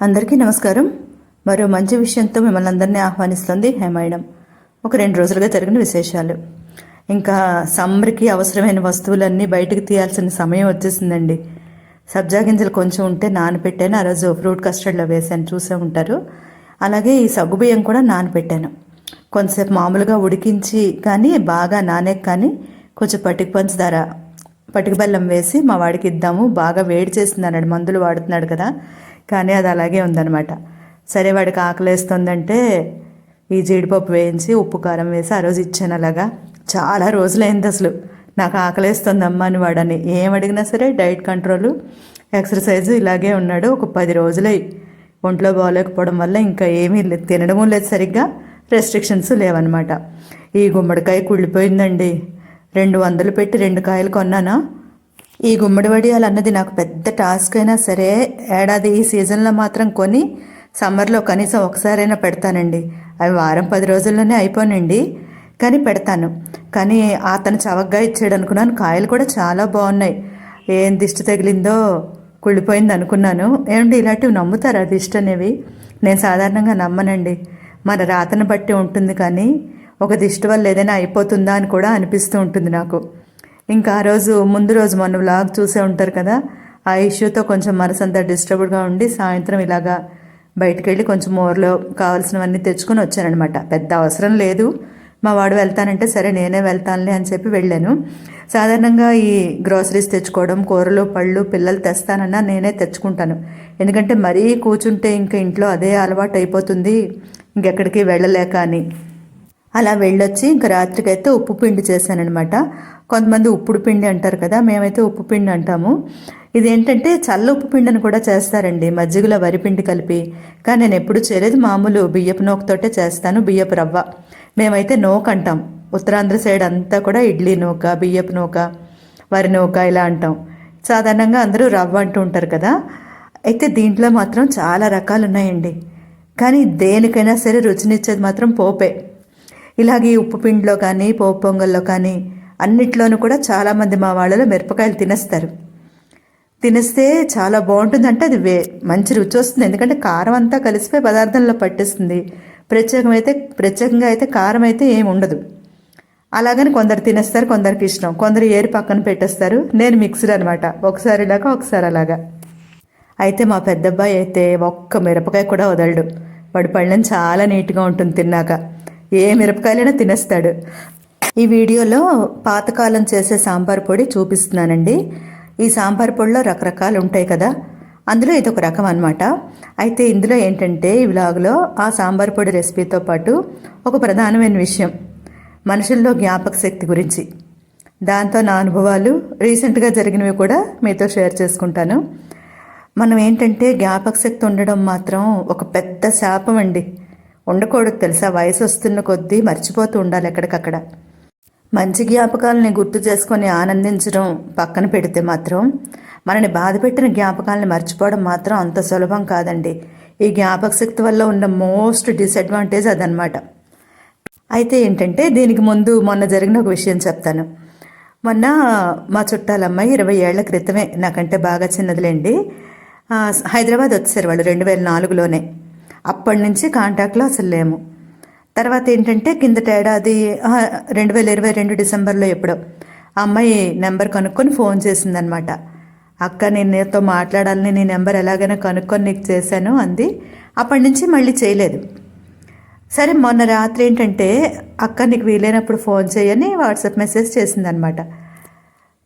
అందరికీ నమస్కారం. మరో మంచి విషయంతో మిమ్మల్ని అందరినీ ఆహ్వానిస్తుంది హేమాయణం. ఒక రెండు రోజులుగా జరిగిన విశేషాలు. ఇంకా సమ్మర్కి అవసరమైన వస్తువులన్నీ బయటకు తీయాల్సిన సమయం వచ్చేసిందండి. సబ్జా గింజలు కొంచెం ఉంటే నానబెట్టాను ఆ రోజు ఫ్రూట్ కస్టర్డ్లో వేసాను చూసే ఉంటారు. అలాగే ఈ సగ్గుబియ్యం కూడా నానబెట్టాను కొంతసేపు మామూలుగా ఉడికించి కానీ బాగా నానే కానీ కొంచెం పటిక పంచదార పటిక బెల్లం వేసి మా వాడికి ఇద్దాము. బాగా వేడి చేసింది అన్నాడు మందులు వాడుతున్నాడు కదా. కానీ అది అలాగే ఉందన్నమాట. సరే వాడికి ఆకలేస్తుందంటే ఈ జీడిపప్పు వేయించి ఉప్పు కారం వేసి ఆ రోజు ఇచ్చాను అలాగా. చాలా రోజులైంది అసలు. నాకు ఆకలేస్తుందమ్మా అని వాడని. ఏం అడిగినా సరే డైట్ కంట్రోల్ ఎక్సర్సైజ్ ఇలాగే ఉన్నాడు. ఒక పది రోజులై ఒంట్లో బాగోలేకపోవడం వల్ల ఇంకా ఏమీ లేదు. తినడము లేదు సరిగ్గా. రెస్ట్రిక్షన్స్ లేవన్నమాట. ఈ గుమ్మడికాయ కుళ్ళిపోయిందండి. రెండు వందలు పెట్టి రెండు కాయలు కొన్నానా? ఈ గుమ్మడి వడియాలు అన్నది నాకు పెద్ద టాస్క్ అయినా సరే ఏడాది ఈ సీజన్లో మాత్రం కొని సమ్మర్లో కనీసం ఒకసారైనా పెడతానండి. అవి వారం పది రోజుల్లోనే అయిపోనండి. కానీ పెడతాను. కానీ అతను చవకగా ఇచ్చాడు అనుకున్నాను కాయలు కూడా చాలా బాగున్నాయి. ఏం దిష్టి తగిలిందో కుళ్ళిపోయింది అనుకున్నాను. ఏమండి ఇలాంటివి నమ్ముతారా దిష్టి అనేవి? నేను సాధారణంగా నమ్మనండి. మన రాతను బట్టి ఉంటుంది కానీ ఒక దిష్టి వల్ల ఏదైనా అయిపోతుందా అని కూడా అనిపిస్తూ ఉంటుంది నాకు. ఇంకా ఆ రోజు ముందు రోజు మనం వ్లాగ్ చూసే ఉంటారు కదా ఆ ఇష్యూతో కొంచెం మనసంతా డిస్టర్బ్డ్గా ఉండి సాయంత్రం ఇలాగా బయటకు వెళ్ళి కొంచెం ఊర్లో కావాల్సినవన్నీ తెచ్చుకొని వచ్చానమాట పెద్ద అవసరం లేదు. మా వాడు వెళ్తానంటే సరే నేనే వెళ్తానులే అని చెప్పి వెళ్ళాను. సాధారణంగా ఈ గ్రోసరీస్ తెచ్చుకోవడం కూరలు పళ్ళు పిల్లలు తెస్తానన్నా నేనే తెచ్చుకుంటాను. ఎందుకంటే మరీ కూర్చుంటే ఇంకా ఇంట్లో అదే అలవాటు అయిపోతుంది ఇంకెక్కడికి వెళ్ళలేక అని. అలా వెళ్ళొచ్చి ఇంకా రాత్రికైతే ఉప్పు పిండి చేశానన్నమాట. కొంతమంది ఉప్పుడు పిండి అంటారు కదా మేమైతే ఉప్పు పిండి అంటాము. ఇదేంటంటే చల్ల ఉప్పు పిండిని కూడా చేస్తారండి మజ్జిగలో వరిపిండి కలిపి. కానీ నేను ఎప్పుడు చేయలేదు మామూలు బియ్యపు నూకతోటే చేస్తాను బియ్యపు రవ్వ. మేమైతే నూక అంటాం. ఉత్తరాంధ్ర సైడ్ అంతా కూడా ఇడ్లీ నూక బియ్యపు నూక వరి నూక ఇలా అంటాం. సాధారణంగా అందరూ రవ్వ అంటూ ఉంటారు కదా. అయితే దీంట్లో మాత్రం చాలా రకాలు ఉన్నాయండి కానీ దేనికైనా సరే రుచినిచ్చేది మాత్రం పోపే. ఇలాగే ఉప్పు పిండిలో కానీ పోపు పొంగల్లో కానీ అన్నిట్లోనూ కూడా చాలామంది మా వాళ్ళలో మిరపకాయలు తినేస్తారు. తినేస్తే చాలా బాగుంటుందంటే అది వే మంచి రుచి వస్తుంది. ఎందుకంటే కారం అంతా కలిసిపోయి పదార్థంలో పట్టేస్తుంది. ప్రత్యేకమైతే ప్రత్యేకంగా అయితే కారం అయితే ఏమి ఉండదు. అలాగని కొందరు తినేస్తారు కొందరికి ఇష్టం. కొందరు ఏరి పక్కన పెట్టేస్తారు. నేను మిక్సర్ అనమాట ఒకసారి ఇలాగా ఒకసారి అలాగా. అయితే మా పెద్దబ్బాయి అయితే ఒక్క మిరపకాయ కూడా వదలడు. వాడి పళ్ళని చాలా నీట్గా ఉంటుంది తిన్నాక. ఏ మిరపకాయలైనా తినేస్తాడు. ఈ వీడియోలో పాతకాలం చేసే సాంబార్ పొడి చూపిస్తున్నానండి. ఈ సాంబార్ పొడిలో రకరకాలు ఉంటాయి కదా అందులో ఇది ఒక రకం అనమాట అయితే ఇందులో ఏంటంటే ఈ వ్లాగ్లో ఆ సాంబార్ పొడి రెసిపీతో పాటు ఒక ప్రధానమైన విషయం మనుషుల్లో జ్ఞాపక శక్తి గురించి. దాంతో నా అనుభవాలు రీసెంట్గా జరిగినవి కూడా మీతో షేర్ చేసుకుంటాను. మనం ఏంటంటే జ్ఞాపక శక్తి ఉండడం మాత్రం ఒక పెద్ద శాపం అండి. ఉండకూడదు తెలుసా? వయసు వస్తున్న కొద్దీ మర్చిపోతూ ఉండాలి ఎక్కడికక్కడ. మంచి జ్ఞాపకాలని గుర్తు చేసుకొని ఆనందించడం పక్కన పెడితే మాత్రం మనని బాధపెట్టిన జ్ఞాపకాలని మర్చిపోవడం మాత్రం అంత సులభం కాదండి. ఈ జ్ఞాపక శక్తి వల్ల ఉన్న మోస్ట్ డిసడ్వాంటేజ్ అదనమాట అయితే ఏంటంటే దీనికి ముందు మొన్న జరిగిన ఒక విషయం చెప్తాను. మొన్న మా చుట్టాలమ్మాయి ఇరవై ఏళ్ళ క్రితమే నాకంటే బాగా చిన్నదిలేండి. హైదరాబాద్ వచ్చారు వాళ్ళు రెండు వేల నాలుగులోనే. అప్పటి నుంచి కాంటాక్ట్లో అసలు లేము. తర్వాత ఏంటంటే కిందట ఏడాది రెండు వేల ఇరవై రెండు డిసెంబర్లో ఎప్పుడో అమ్మాయి నెంబర్ కనుక్కొని ఫోన్ చేసిందనమాట. అక్క నేను నీతో మాట్లాడాలని నీ నెంబర్ ఎలాగైనా కనుక్కొని నీకు చేశాను అంది. అప్పటి నుంచి మళ్ళీ చేయలేదు. సరే మొన్న రాత్రి ఏంటంటే అక్క నీకు వీలైనప్పుడు ఫోన్ చేయని వాట్సాప్ మెసేజ్ చేసిందనమాట.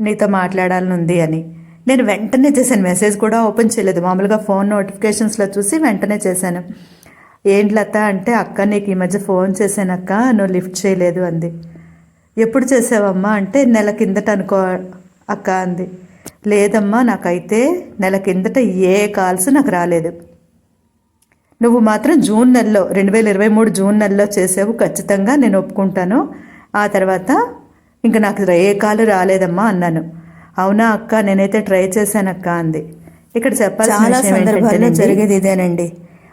నీతో మాట్లాడాలని ఉంది అని. నేను వెంటనే చేశాను. మెసేజ్ కూడా ఓపెన్ చేయలేదు. మామూలుగా ఫోన్ నోటిఫికేషన్స్లో చూసి వెంటనే చేశాను. ఏంటి లత అంటే అక్క నీకు ఈ మధ్య ఫోన్ చేశాను అక్క నువ్వు లిఫ్ట్ చేయలేదు అంది. ఎప్పుడు చేసావమ్మా? అంటే నెల కిందట అనుకో అక్క అంది. లేదమ్మా నాకైతే నెల కిందట ఏ కాల్స్ నాకు రాలేదు. నువ్వు మాత్రం జూన్ నెలలో రెండు వేల ఇరవై మూడు జూన్ నెలలో చేసావు. ఖచ్చితంగా నేను ఒప్పుకుంటాను. ఆ తర్వాత ఇంకా నాకు ఏ కాలు రాలేదమ్మా అన్నాను. అవునా అక్క నేనైతే ట్రై చేశాను అక్క అంది. ఇక్కడ చెప్పాల్సిన సందర్భాల్లో జరిగేది ఇదేనండి.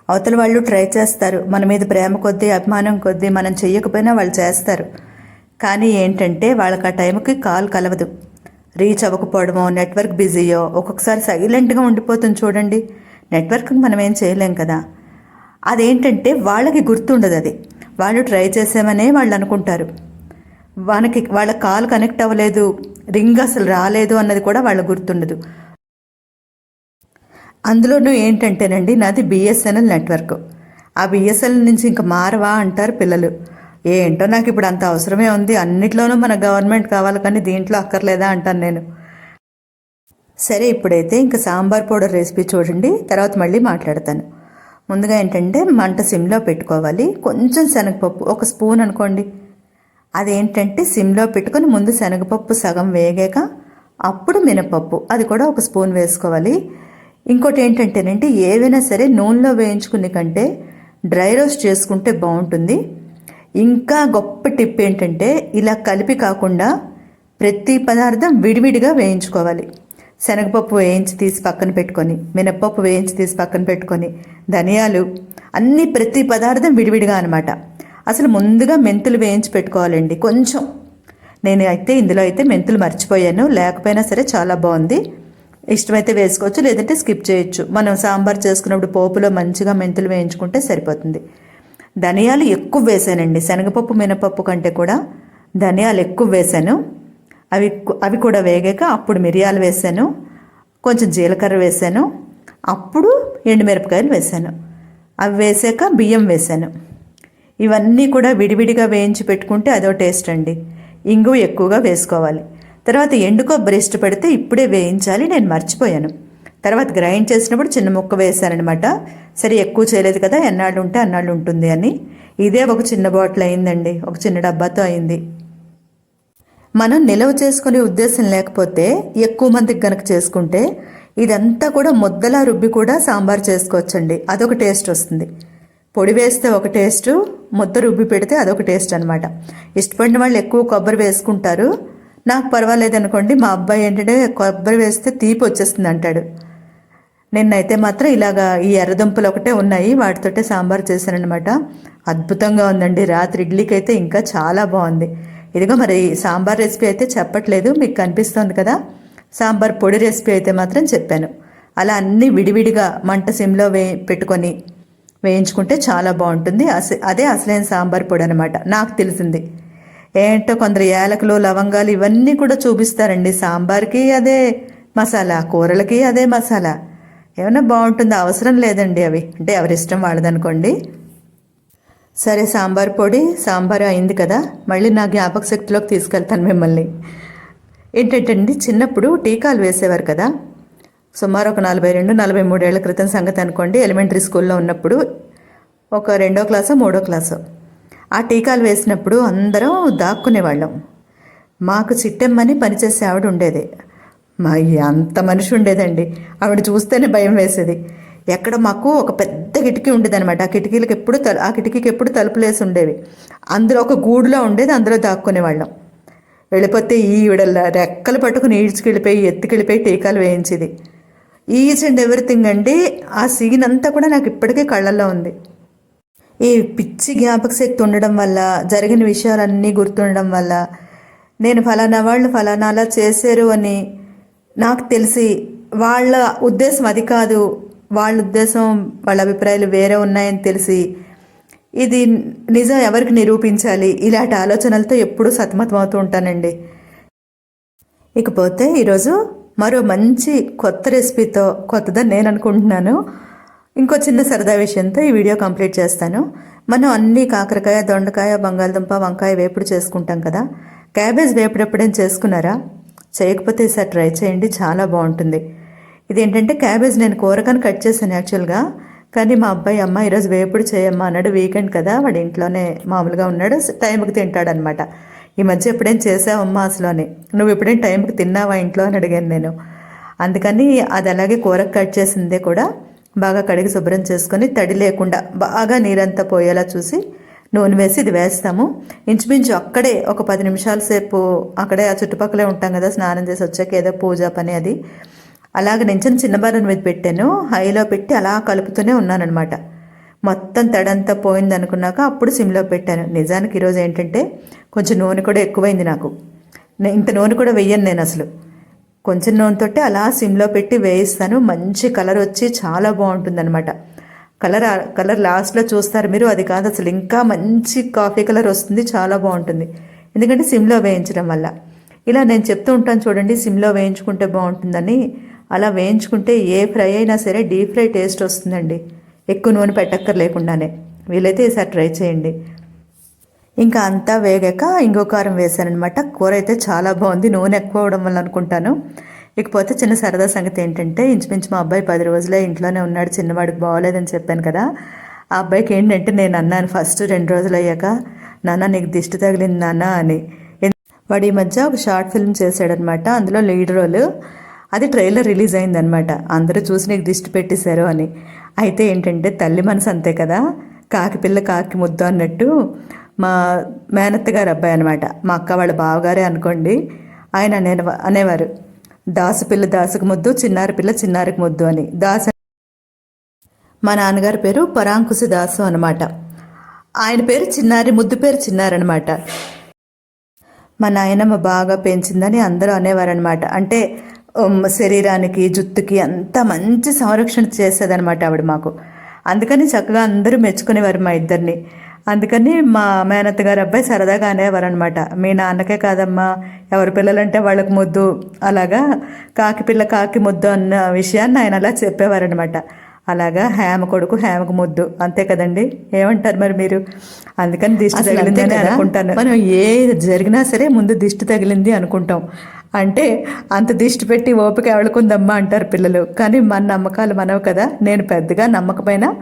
అవతల వాళ్ళు ట్రై చేస్తారు. మన మీద ప్రేమ కొద్దీ అభిమానం కొద్దీ మనం చెయ్యకపోయినా వాళ్ళు చేస్తారు. కానీ ఏంటంటే వాళ్ళకి ఆ టైంకి కాల్ కలవదు. రీచ్ అవ్వకపోవడమో నెట్వర్క్ బిజీయో ఒక్కొక్కసారి సైలెంట్గా ఉండిపోతుంది చూడండి. నెట్వర్క్ మనం ఏం చేయలేం కదా. అదేంటంటే వాళ్ళకి గుర్తుండదు అది. వాళ్ళు ట్రై చేసామనే వాళ్ళు అనుకుంటారు. వాళ్ళకి వాళ్ళ కాల్ కనెక్ట్ అవ్వలేదు. రింగ్ అసలు రాలేదు అన్నది కూడా వాళ్ళకి గుర్తుండదు. అందులోనూ ఏంటంటేనండి నాది బిఎస్ఎన్ఎల్ నెట్వర్క్. ఆ బిఎస్ఎన్ఎల్ నుంచి ఇంకా మారవా అంటారు పిల్లలు. ఏంటో నాకు ఇప్పుడు అంత అవసరమే ఉంది. అన్నిట్లోనూ మన గవర్నమెంట్ కావాలి కానీ దీంట్లో అక్కర్లేదా అంటాను నేను. సరే ఇప్పుడైతే ఇంకా సాంబార్ పౌడర్ రెసిపీ చూడండి తర్వాత మళ్ళీ మాట్లాడతాను. ముందుగా ఏంటంటే మంట సిమ్లో పెట్టుకోవాలి. కొంచెం శనగపప్పు ఒక స్పూన్ అనుకోండి. అదేంటంటే సిమ్లో పెట్టుకొని ముందు శనగపప్పు సగం వేగాక అప్పుడు మినపప్పు. అది కూడా ఒక స్పూన్ వేసుకోవాలి. ఇంకోటి ఏంటంటేనంటే ఏవైనా సరే నూనెలో వేయించుకునే కంటే డ్రై రోస్ట్ చేసుకుంటే బాగుంటుంది. ఇంకా గొప్ప టిప్ ఏంటంటే ఇలా కలిపి కాకుండా ప్రతి పదార్థం విడివిడిగా వేయించుకోవాలి. శనగపప్పు వేయించి తీసి పక్కన పెట్టుకొని మినప్పప్పు వేయించి తీసి పక్కన పెట్టుకొని ధనియాలు అన్ని ప్రతి పదార్థం విడివిడిగా అనమాట అసలు ముందుగా మెంతులు వేయించి పెట్టుకోవాలండి. కొంచెం. నేను అయితే ఇందులో అయితే మెంతులు మర్చిపోయాను. లేకపోయినా సరే చాలా బాగుంది. ఇష్టమైతే వేసుకోవచ్చు లేదంటే స్కిప్ చేయొచ్చు. మనం సాంబార్ చేసుకున్నప్పుడు పోపులో మంచిగా మెంతులు వేయించుకుంటే సరిపోతుంది. ధనియాలు ఎక్కువ వేసానండి. శనగపప్పు మినపప్పు కంటే కూడా ధనియాలు ఎక్కువ వేసాను. అవి అవి కూడా వేగాక అప్పుడు మిరియాలు వేసాను. కొంచెం జీలకర్ర వేసాను. అప్పుడు ఎండుమిరపకాయలు వేసాను. అవి వేసాక బియ్యం వేసాను. ఇవన్నీ కూడా విడివిడిగా వేయించి పెట్టుకుంటే అదో టేస్ట్ అండి. ఇంగు ఎక్కువగా వేసుకోవాలి. తర్వాత ఎండు కొబ్బరి ఇష్టపడితే ఇప్పుడే వేయించాలి నేను మర్చిపోయాను. తర్వాత గ్రైండ్ చేసినప్పుడు చిన్న ముక్క వేశాననమాట సరే ఎక్కువ చేయలేదు కదా ఎన్నాళ్ళు ఉంటే అన్నాళ్ళు ఉంటుంది అని. ఇదే ఒక చిన్న బాటిల్ అయిందండి ఒక చిన్న డబ్బాతో అయింది. మనం నిల్వ చేసుకునే ఉద్దేశం లేకపోతే ఎక్కువ మందికి గనక చేసుకుంటే ఇదంతా కూడా ముద్దలా రుబ్బి కూడా సాంబార్ చేసుకోవచ్చండి. అదొక టేస్ట్ వస్తుంది. పొడి వేస్తే ఒక టేస్ట్ ముద్ద రుబ్బి పెడితే అదొక టేస్ట్ అనమాట ఇష్టపడిన వాళ్ళు ఎక్కువ కొబ్బరి వేసుకుంటారు. నాకు పర్వాలేదు అనుకోండి మా అబ్బాయి ఏంటంటే కొబ్బరి వేస్తే తీపి వచ్చేస్తుంది అంటాడు. నిన్నైతే మాత్రం ఇలాగా ఈ ఎర్రదుంపలు ఒకటే ఉన్నాయి వాటితోటే సాంబార్ చేశానమాట అద్భుతంగా ఉందండి రాత్రి ఇడ్లీకి అయితే ఇంకా చాలా బాగుంది. ఇదిగో మరి సాంబార్ రెసిపీ అయితే చెప్పట్లేదు మీకు కనిపిస్తుంది కదా. సాంబార్ పొడి రెసిపీ అయితే మాత్రం చెప్పాను. అలా అన్నీ విడివిడిగా మంట సిమ్లో వే పెట్టుకొని వేయించుకుంటే చాలా బాగుంటుంది. అదే అసలైన సాంబార్ పొడి అనమాట నాకు తెలిసింది. ఏంటో కొందరు యాలకులు లవంగాలు ఇవన్నీ కూడా చూపిస్తారండి. సాంబార్కి అదే మసాలా కూరలకి అదే మసాలా. ఏమైనా బాగుంటుందో? అవసరం లేదండి అవి. అంటే ఎవరిష్టం వాళ్ళదనుకోండి. సరే సాంబార్ పొడి సాంబార్ అయింది కదా. మళ్ళీ నా జ్ఞాపక శక్తిలోకి తీసుకెళ్తాను మిమ్మల్ని. ఏంటంటే చిన్నప్పుడు టీకాలు వేసేవారు కదా. సుమారు ఒక నలభై రెండు నలభై మూడేళ్ళ క్రితం సంగతి అనుకోండి. ఎలిమెంటరీ స్కూల్లో ఉన్నప్పుడు ఒక రెండో క్లాసు మూడో క్లాసు. ఆ టీకాలు వేసినప్పుడు అందరం దాక్కునేవాళ్ళం. మాకు చిట్టెమ్మని పనిచేసే ఆవిడ ఉండేది. మా అంత మనిషి ఉండేదండి. ఆవిడ చూస్తేనే భయం వేసేది. ఎక్కడ మాకు ఒక పెద్ద కిటికీ ఉండేది అనమాట ఆ కిటికీలకు ఎప్పుడు తల ఆ కిటికీకి ఎప్పుడు తలుపులేసి ఉండేవి. అందులో ఒక గూడులో ఉండేది. అందులో దాక్కునేవాళ్ళం. వెళ్ళిపోతే ఈవిడ రెక్కలు పట్టుకుని ఈడ్చుకెళ్ళిపోయి ఎత్తుకెళ్ళిపోయి టీకాలు వేయించేది. ఈజ్ అండ్ ఎవ్రీథింగ్ అండి ఆ సీన్ అంతా కూడా నాకు ఇప్పటికీ కళ్ళల్లో ఉంది. ఈ పిచ్చి జ్ఞాపక శక్తి ఉండడం వల్ల జరిగిన విషయాలన్నీ గుర్తుండడం వల్ల నేను ఫలానా వాళ్ళు ఫలానా అలా చేశారు అని నాకు తెలిసి వాళ్ళ ఉద్దేశం అది కాదు వాళ్ళ ఉద్దేశం వాళ్ళ అభిప్రాయాలు వేరే ఉన్నాయని తెలిసి ఇది నిజం ఎవరికి నిరూపించాలి? ఇలాంటి ఆలోచనలతో ఎప్పుడూ సతమతమవుతూ ఉంటానండి. ఇకపోతే ఈరోజు మరో మంచి కొత్త రెసిపీతో కొత్తదని నేను అనుకుంటున్నాను. ఇంకో చిన్న సరదా విషయంతో ఈ వీడియో కంప్లీట్ చేస్తాను. మనం అన్ని కాకరకాయ దొండకాయ బంగాళదుంప వంకాయ వేపుడు చేసుకుంటాం కదా. క్యాబేజ్ వేపుడు ఎప్పుడైనా చేసుకున్నారా? చేయకపోతే ఈసారి ట్రై చేయండి చాలా బాగుంటుంది. ఇదేంటంటే క్యాబేజ్ నేను కూరగాని కట్ చేశాను యాక్చువల్గా. కానీ మా అబ్బాయి అమ్మ ఈరోజు వేపుడు చేయమ్మా అన్నాడు. వీకెండ్ కదా వాడి ఇంట్లోనే మామూలుగా ఉన్నాడు. టైంకి తింటాడనమాట ఈ మధ్య ఎప్పుడేం చేసావమ్మా అసలుని నువ్వు ఎప్పుడైనా టైంకి తిన్నావా ఇంట్లో? అని అడిగాను నేను. అందుకని అది అలాగే కూరకు కట్ చేసిందే కూడా బాగా కడిగి శుభ్రం చేసుకొని తడి లేకుండా బాగా నీరంతా పోయేలా చూసి నూనె వేసి ఇది వేస్తాము. ఇంచుమించు అక్కడే ఒక పది నిమిషాల సేపు అక్కడే ఆ చుట్టుపక్కలే ఉంటాం కదా స్నానం చేసి వచ్చాక ఏదో పూజ పని అది. అలాగ నేను చిన్న బారన్ మీద పెట్టాను. హైలో పెట్టి అలా కలుపుతూనే ఉన్నానన్నమాట. మొత్తం తడంతా పోయింది అనుకున్నాక అప్పుడు సిమ్లో పెట్టాను. నిజానికి ఈరోజు ఏంటంటే కొంచెం నూనె కూడా ఎక్కువైంది నాకు. ఇంత నూనె కూడా వెయ్యను నేను అసలు. కొంచెం నూనెతోటి అలా సిమ్లో పెట్టి వేయిస్తాను. మంచి కలర్ వచ్చి చాలా బాగుంటుందన్నమాట. కలర్ కలర్ లాస్ట్లో చూస్తారు మీరు అది కాదు అసలు. ఇంకా మంచి కాఫీ కలర్ వస్తుంది చాలా బాగుంటుంది. ఎందుకంటే సిమ్లో వేయించడం వల్ల. ఇలా నేను చెప్తూ ఉంటాను చూడండి సిమ్లో వేయించుకుంటే బాగుంటుందని. అలా వేయించుకుంటే ఏ ఫ్రై అయినా సరే డీప్ ఫ్రై టేస్ట్ వస్తుందండి. ఎక్కువ నూనె పెట్టక్కర్ లేకుండానే వీలైతే ఈసారి ట్రై చేయండి. ఇంకా అంతా వేగాక ఇంకో కారం వేసానమాట కూర అయితే చాలా బాగుంది. నూనె ఎక్కువ అవడం వల్ల అనుకుంటాను. ఇకపోతే చిన్న సరదా సంగతి ఏంటంటే ఇంచుమించు మా అబ్బాయి పది రోజులే ఇంట్లోనే ఉన్నాడు. చిన్నవాడికి బాగోలేదని చెప్పాను కదా. ఆ అబ్బాయికి ఏంటంటే నేను అన్నాను ఫస్ట్ రెండు రోజులు అయ్యాక నాన్న నీకు దిష్టి తగిలింది నాన్న అని. వాడు ఈ మధ్య ఒక షార్ట్ ఫిల్మ్ చేశాడనమాట అందులో లీడ్ రోల్. అది ట్రైలర్ రిలీజ్ అయిందనమాట అందరూ చూసి నీకు దిష్టి పెట్టేశారు అని. అయితే ఏంటంటే తల్లి మనసు అంతే కదా. కాకి పిల్ల కాకి ముద్దు అన్నట్టు మా మేనత్త గారు అబ్బాయి అనమాట మా అక్క వాళ్ళ బావగారే అనుకోండి. ఆయన అనే అనేవారు. దాసు పిల్ల దాసుకు ముద్దు చిన్నారి పిల్ల చిన్నారికి ముద్దు అని. దాసు మా నాన్నగారి పేరు పరాంకుశి దాసు అనమాట ఆయన పేరు చిన్నారి ముద్దు పేరు చిన్నారనమాట మా నాయనమ్మ బాగా పెంచిందని అందరూ అనేవారనమాట అంటే శరీరానికి జుత్తుకి అంత మంచి సంరక్షణ చేసేదనమాట ఆవిడ మాకు. అందుకని చక్కగా అందరూ మెచ్చుకునేవారు మా ఇద్దరిని. అందుకని మా మేనత్త గారు అబ్బాయి సరదాగా అనేవారు అనమాట మీ నాన్నకే కాదమ్మా ఎవరి పిల్లలంటే వాళ్ళకి ముద్దు. అలాగా కాకి పిల్ల కాకి ముద్దు అన్న విషయాన్ని ఆయన అలా చెప్పేవారనమాట అలాగా హేమ కొడుకు హేమకు ముద్దు. అంతే కదండి? ఏమంటారు మరి మీరు? అందుకని దిష్టి తగిలింది అని అనుకుంటాను. మనం ఏ జరిగినా సరే ముందు దిష్టి తగిలింది అనుకుంటాం. అంటే అంత దిష్టి పెట్టి ఓపిక ఎవడుకుందమ్మా అంటారు పిల్లలు. కానీ మన నమ్మకాలు మనవు కదా. నేను పెద్దగా నమ్మకమైన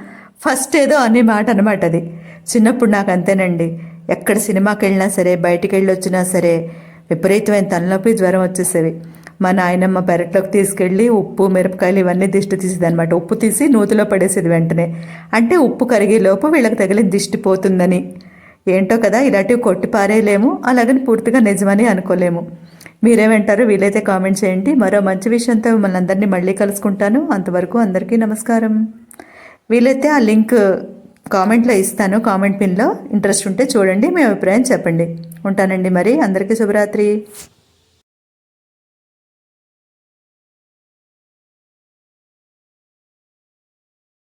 ఫస్ట్ ఏదో అనే మాట అనమాట అది. చిన్నప్పుడు నాకు అంతేనండి. ఎక్కడ సినిమాకి వెళ్ళినా సరే బయటికి వెళ్ళి వచ్చినా సరే విపరీతమైన తలనొప్పి జ్వరం వచ్చేసేవి. మా నాయనమ్మ పెరట్లోకి తీసుకెళ్ళి ఉప్పు మిరపకాయలు ఇవన్నీ దిష్టి తీసేది అనమాట ఉప్పు తీసి నూతిలో పడేసేది వెంటనే. అంటే ఉప్పు కరిగేలోపు వీళ్ళకి తగిలిన దిష్టి పోతుందని. ఏంటో కదా ఇలాంటివి కొట్టి పారేయలేము. అలాగని పూర్తిగా నిజమని అనుకోలేము. మీరేమంటారు వీలైతే కామెంట్ చేయండి. మరో మంచి విషయంతో మిమ్మల్ని అందరినీ మళ్ళీ కలుసుకుంటాను. అంతవరకు అందరికీ నమస్కారం. వీలైతే ఆ లింక్ కామెంట్లో ఇస్తాను. కామెంట్ పిన్లో ఇంట్రెస్ట్ ఉంటే చూడండి. మీ అభిప్రాయం చెప్పండి. ఉంటానండి మరి. అందరికీ శుభరాత్రి.